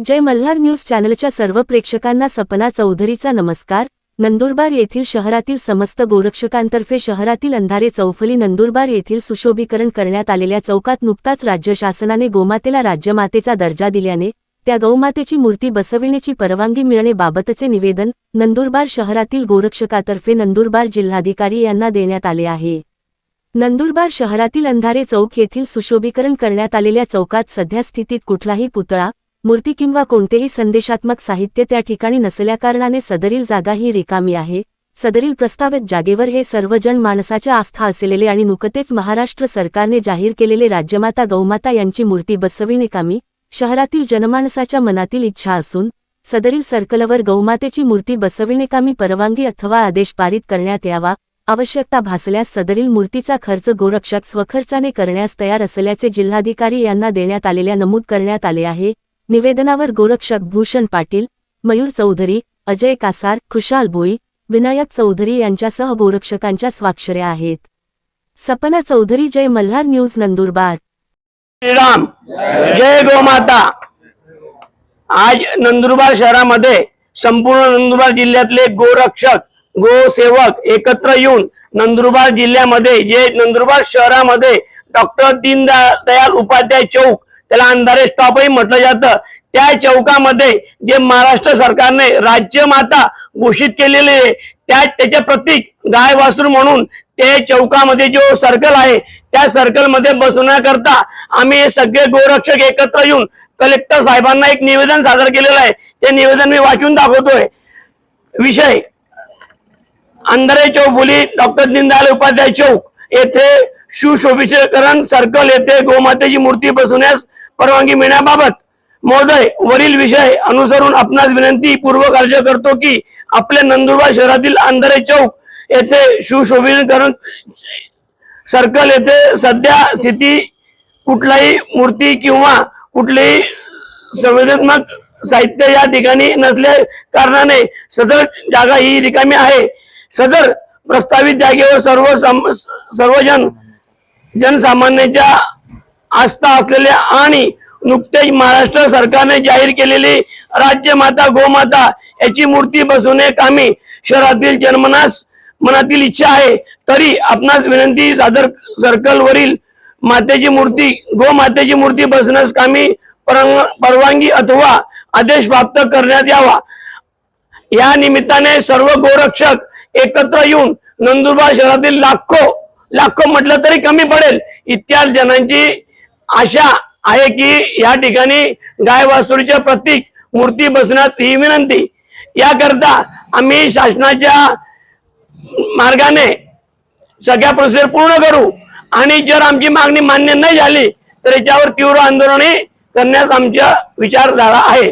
जय Malhar news चॅनलच्या सर्व प्रेक्षकांना सपना चौधरीचा नमस्कार. नंदुरबार येथील शहरातील समस्त गोरक्षकांतर्फे शहरातील अंधारे चौफली नंदुरबार येथील सुशोभीकरण करण्यात आलेल्या चौकात नुकताच राज्य शासनाने गोमातेला राज्यमातेचा दर्जा दिल्याने त्या गौमातेची मूर्ती बसविण्याची परवानगी मिळणेबाबतचे निवेदन नंदुरबार शहरातील गोरक्षकातर्फे नंदुरबार जिल्हाधिकारी यांना देण्यात आले आहे. नंदुरबार शहरातील अंधारे चौक येथील सुशोभीकरण करण्यात आलेल्या चौकात सध्या स्थितीत कुठलाही पुतळा मूर्ती किंवा कोणतेही संदेशात्मक साहित्य त्या ठिकाणी नसल्याकारणाने सदरील जागा ही रिकामी आहे. सदरील प्रस्तावित जागेवर हे सर्वजण माणसाच्या आस्था असलेले आणि नुकतेच महाराष्ट्र सरकारने जाहीर केलेले राज्यमाता गौमाता यांची मूर्ती बसविणे शहरातील जनमानसाच्या मनातील इच्छा असून सदरील सर्कलवर गौमातेची मूर्ती बसविणेकामी परवानगी अथवा आदेश पारित करण्यात यावा आवश्यकता भासल्यास सदरील मूर्तीचा खर्च गोरक्षक स्वखर्चाने करण्यास तयार असल्याचे जिल्हाधिकारी यांना देण्यात आलेल्या नमूद करण्यात आले आहे. निवेदनावर गोरक्षक भूषण पाटील मयूर चौधरी अजय कासार खुशाल भोई विनायक चौधरी यांच्यासह गोरक्षकांच्या स्वाक्षऱ्या आहेत. सपना चौधरी जय मल्हार न्यूज नंदुरबार. श्रीराम जय गोमाता. आज नंदुरबार शहरामध्ये संपूर्ण नंदुरबार जिल्ह्यातले गोरक्षक गोसेवक एकत्र येऊन नंदुरबार जिल्ह्यामध्ये जे नंदुरबार शहरामध्ये डॉक्टर दीनदयाल उपाध्याय चौक त्याला अंधारे स्टॉपही म्हटलं जातं. त्या चौकामध्ये जे महाराष्ट्र सरकारने राज्यमाता घोषित केलेले आहे त्या त्याचे प्रतीक गाय वासरू म्हणून ते चौकामध्ये जो सर्कल आहे त्या सर्कलमध्ये बसवण्याकरता आम्ही सगळे गोरक्षक एकत्र येऊन कलेक्टर साहेबांना एक निवेदन सादर केलेलं आहे. ते निवेदन मी वाचून दाखवतोय. विषय. अंधारे चौक बोली डॉक्टर दीनदयाल उपाध्याय चौक. येथे सुशोभिषेकरण सर्कल येथे गोमातेची मूर्ती बसवण्यास परवानगी मिळण्याबाबत महोदय वरील विषय अनुसरून आपणास विनंती पूर्वक अर्ज करतो की आपल्या नंदुरबार शहरातील अंधारे चौक येथे सुशोभीकरण सर्कल येथे सध्या स्थिती कुठलाही मूर्ती किंवा कुठलेही संवेदनात्मक साहित्य या ठिकाणी नसल्या कारणाने सदर जागा ही रिकामी आहे. सदर प्रस्तावित जागेवर सर्व सम- सर्वजण जनसामान्याच्या आस्था असलेल्या आणि नुकतेच महाराष्ट्र सरकारने जाहीर केलेली राज्यमाता गोमाता याची मूर्ती बसवणे कामी शहरातील जनमनास मनातील इच्छा आहे. तरी आपणास विनंती सादर सर्कल वरील मातेची मूर्ती गोमातेची मूर्ती बसण्यास कामी परंग- परवानगी अथवा आदेश प्राप्त करण्यात यावा. या निमित्ताने सर्व गोरक्षक एकत्र येऊन नंदुरबार शहरातील लाखो लाखो म्हटलं तरी कमी पडेल. इतक्या जणांची आशा आहे की या ठिकाणी गायवासुरीचे प्रतीक मूर्ती बसण्यात ही विनंती. याकरता आम्ही शासनाच्या मार्गाने सगळ्या प्रोसेस पूर्ण करू. आणि जर आमची मागणी मान्य नाही झाली तर याच्यावर तीव्र आंदोलने करण्यास आमचा विचारधारा आहे.